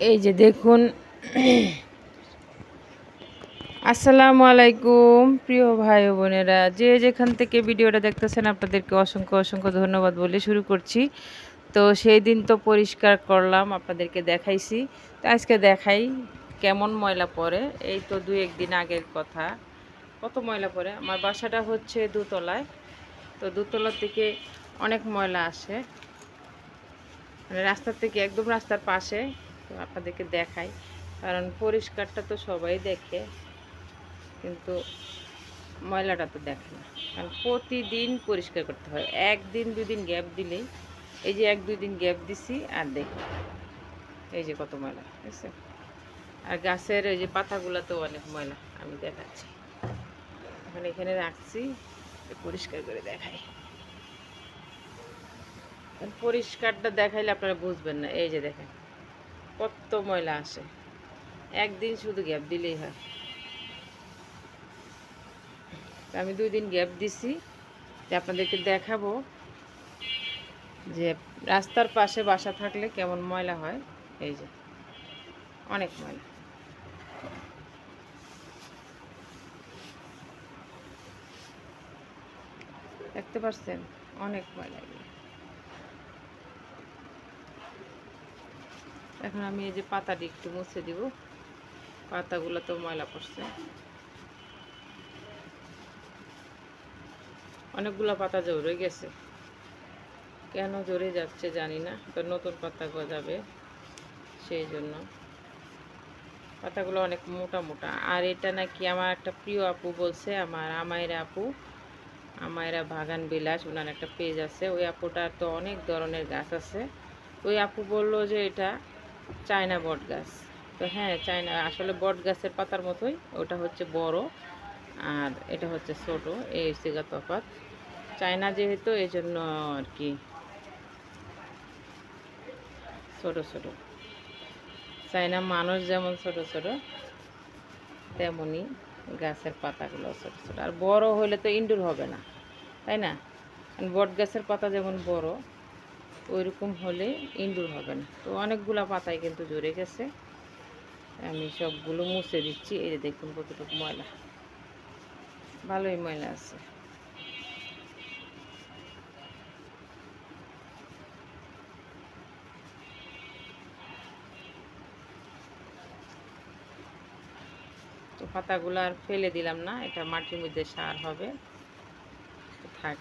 এই যে দেখুন। আসসালামু আলাইকুম, প্রিয় ভাই বোনেরা। যে যেখান থেকে ভিডিওটা দেখতেছেন, আপনাদেরকে অসংখ্য অসংখ্য ধন্যবাদ বলে শুরু করছি। তো সেই দিন তো পরিষ্কার করলাম, আপনাদেরকে দেখাইছি। তো আজকে দেখাই কেমন ময়লা পড়ে। এই তো দু একদিন আগের কথা। কত ময়লা পড়ে? আমার বাসাটা হচ্ছে দুতলায়। তো দুতলার থেকে অনেক ময়লা আসে। মানে রাস্তার থেকে একদম রাস্তার পাশে তো আপনাদেরকে দেখাই। কারণ পরিষ্কারটা তো সবাই দেখে, কিন্তু ময়লাটা তো দেখে না। কারণ প্রতিদিন পরিষ্কার করতে হয়। একদিন, দুদিন গ্যাপ দিলেই, এই যে এক দুই দিন গ্যাপ দিছি, আর দেখি। এই যে কত ময়লা ঠিক আছে আর গাছের এই যে পাতাগুলো তো অনেক ময়লা আমি দেখাচ্ছি। এখন এখানে রাখছি পরিষ্কার করে দেখাই। পরিষ্কারটা দেখাইলে আপনারা বুঝবেন না। এই যে দেখেন কত ময়লা আসে। একদিন শুধু গ্যাপ দিলেই হয়। আমি দুই দিন গ্যাপ দিছি। যে আপনাদেরকে দেখাবো যে রাস্তার পাশে বাসা থাকলে কেমন ময়লা হয়। এই যে, অনেক ময়লা। দেখতে পাচ্ছেন, অনেক ময়লা এখন আমি এই যে পাতাটি একটু মুছে দিব। পাতাগুলো তো ময়লা পড়ছে। অনেকগুলো পাতা জড়ে গেছে। কেন জড়ে যাচ্ছে জানি না, তো নতুন পাতা গজাবে সেই জন্য। পাতাগুলো অনেক মোটা মোটা। আর এটা নাকি আমার একটা প্রিয় আপু বলছে, আমার আমায়ের আপু, আমায়েরা বাগান বিলাস ওনার একটা পেজ আছে। ওই আপুটার তো অনেক ধরনের গাছ আছে। ওই আপু বলল যে এটা চায়না বট গাছ। তো হ্যাঁ চায়না, আসলে বট গাছের পাতার মতোই। ওটা হচ্ছে বড় আর এটা হচ্ছে ছোট, এই হচ্ছে গা তফাৎ চায়না যেহেতু এই জন্য আর কি ছোট ছোট। চায়না মানুষ যেমন ছোট ছোট তেমনই গাছের পাতাগুলো ছোট ছোট। আর বড় হলে তো ইনডোর হবে না, তাই না? বট গাছের পাতা যেমন বড় ওইরকম হলে ইনডোর হবে না। তো অনেকগুলো পাতায় কিন্তু জড়ে গেছে। আমি সবগুলো মুছে দিচ্ছি। এই যে দেখুন কতটুকু ময়লা। ভালোই ময়লা আছে। তো পাতাগুলো আর ফেলে দিলাম না। এটা মাটির মধ্যে সার হবে। থাক।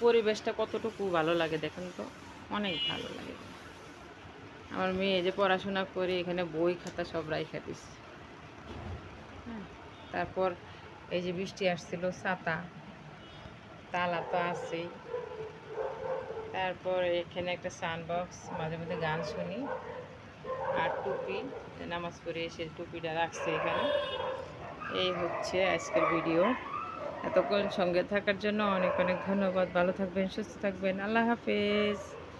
পরিবেশটা কতটুকু ভালো লাগে দেখেন তো? অনেক ভালো লাগে। আমার মেয়ে যে পড়াশোনা করে এখানে বই খাতা সব রাইখা দিছে। হ্যাঁ, তারপর এই যে বৃষ্টি আসছিল ছাতা তালা তো আছেই। তারপর এখানে একটা সানবক্স মাঝে মধ্যে গান শুনি। আর টুপি নামাজ পড়ে এসে টুপিটা রাখছে এখানে। এই হচ্ছে আজকের ভিডিও। এতক্ষণ সঙ্গে থাকার জন্য অনেক অনেক ধন্যবাদ। ভালো থাকবেন সুস্থ থাকবেন। আল্লাহ হাফেজ।